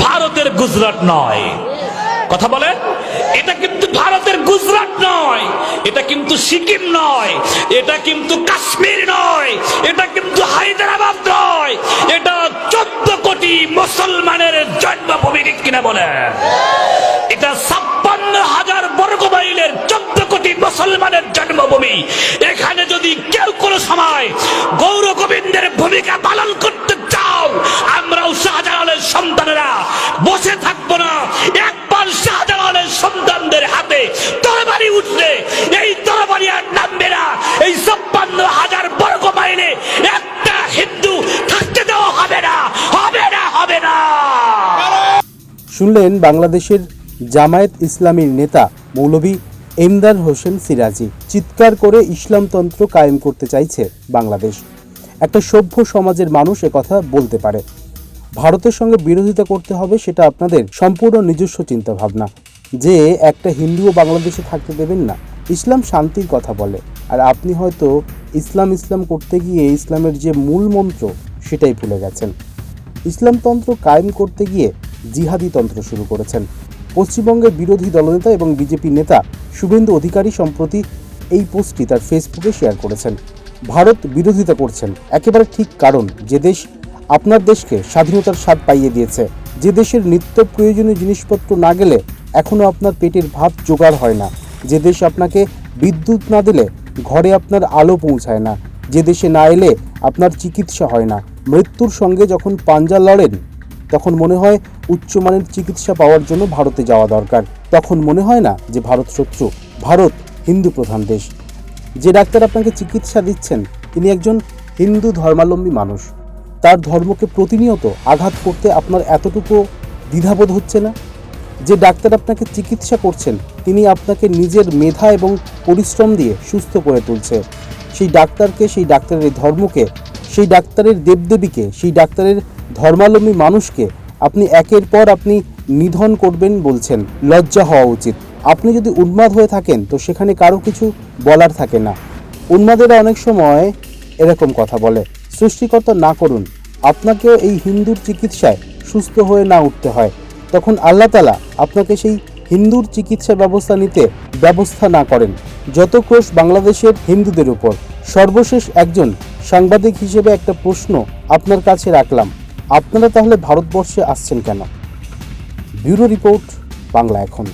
ভারতের গুজরাট নয়। কথা বলেন? এটা কিন্তু ভারতের গুজরাট নয়। এটা কিন্তু সিকিম নয়। এটা কিন্তু কাশ্মীর নয়। এটা কিন্তু হায়দ্রাবাদ নয়। এটা চোদ্দ কোটি মুসলমানের জন্মভূমি কিনা বলে এটা ছাপ্পান্ন হাজার বর্গ মাইলের চোদ্দ কোটি মুসলমানের জন্মভূমি। এখানে যদি কেউ কোনো সময় গৌর গোবিন্দের ভূমিকা পালন করতে বসে থাকব না। একবার শাহজালালের সন্তানদের হাতে তরবারি উঠলে, এই তরবারি আর নামবে না। এই ছাপ্পান্ন হাজার বর্গ মাইলে একটা হিন্দু থাকতে দেওয়া হবে না হবে না হবে না। শুনলেন বাংলাদেশের জামায়াত ইসলামীর নেতা মৌলভী এমদার হোসেন সিরাজি। চিৎকার করে ইসলামতন্ত্র কায়েম করতে চাইছে বাংলাদেশ। একটা সভ্য সমাজের মানুষ কথা বলতে পারে। ভারতের সঙ্গে বিরোধিতা করতে হবে সেটা আপনাদের সম্পূর্ণ নিজস্ব চিন্তা ভাবনা যে একটা হিন্দুও বাংলাদেশে থাকতে দেবেন না। ইসলাম শান্তির কথা বলে। আর আপনি হয়তো ইসলাম ইসলাম করতে গিয়ে ইসলামের যে মূল মন্ত্র সেটাই ভুলে গেছেন। ইসলামতন্ত্র কায়েম করতে গিয়ে জিহাদি তন্ত্র শুরু করেছেন। পশ্চিমবঙ্গের বিরোধী দলনেতা এবং বিজেপি নেতা শুভেন্দু অধিকারী সম্প্রতি এই পোস্টটি তার ফেসবুকে শেয়ার করেছেন। ভারত বিরোধিতা করছেন। একেবারে ঠিক কারণ, যে দেশ আপনার দেশকে স্বাধীনতার স্বাদ পাইয়ে দিয়েছে। যে দেশের নিত্য প্রয়োজনীয় জিনিসপত্র না গেলে এখনও আপনার পেটের ভাত জোগাড় হয় না। যে দেশ আপনাকে বিদ্যুৎ না দিলে ঘরে আপনার আলো পৌঁছায় না। যে দেশে না এলে আপনার চিকিৎসা হয় না। মৃত্যুর সঙ্গে যখন পাঞ্জা লড়েন, তখন মনে হয় উচ্চমানের চিকিৎসা পাওয়ার জন্য ভারতে যাওয়া দরকার। তখন মনে হয় না যে ভারত শত্রু, ভারত হিন্দু প্রধান দেশ। যে ডাক্তার আপনাকে চিকিৎসা দিচ্ছেন, তিনি একজন হিন্দু ধর্মাবলম্বী মানুষ। তার ধর্মকে প্রতিনিয়ত আঘাত করতে আপনার এতটুকু দ্বিধাবোধ হচ্ছে না? যে ডাক্তার আপনাকে চিকিৎসা করছেন, তিনি আপনাকে নিজের মেধা এবং পরিশ্রম দিয়ে সুস্থ করে তুলছে। সেই ডাক্তারকে, সেই ডাক্তারের ধর্মকে, সেই ডাক্তারের দেবদেবীকে, সেই ডাক্তারের ধর্মাবলম্বী মানুষকে আপনি একের পর আপনি নিধন করবেন বলছেন, লজ্জা হওয়া উচিত। আপনি যদি উন্মাদ হয়ে থাকেন, তো সেখানে কারও কিছু বলার থাকে না। উন্মাদেরা অনেক সময় এরকম কথা বলে, সৃষ্টিকর্তা না করুন আপনাকেও এই হিন্দুর চিকিৎসায় সুস্থ হয়ে না উঠতে হয়। তখন আল্লাহ তালা আপনাকে সেই হিন্দুর চিকিৎসা ব্যবস্থা নিতে ব্যবস্থা না করেন। যত ক্রোশ বাংলাদেশের হিন্দুদের উপর। সর্বশেষ একজন সাংবাদিক হিসেবে একটা প্রশ্ন আপনার কাছে রাখলাম। আপনারা তাহলে ভারতবর্ষে আসছেন কেন? ব্যুরো রিপোর্ট, বাংলা এখন।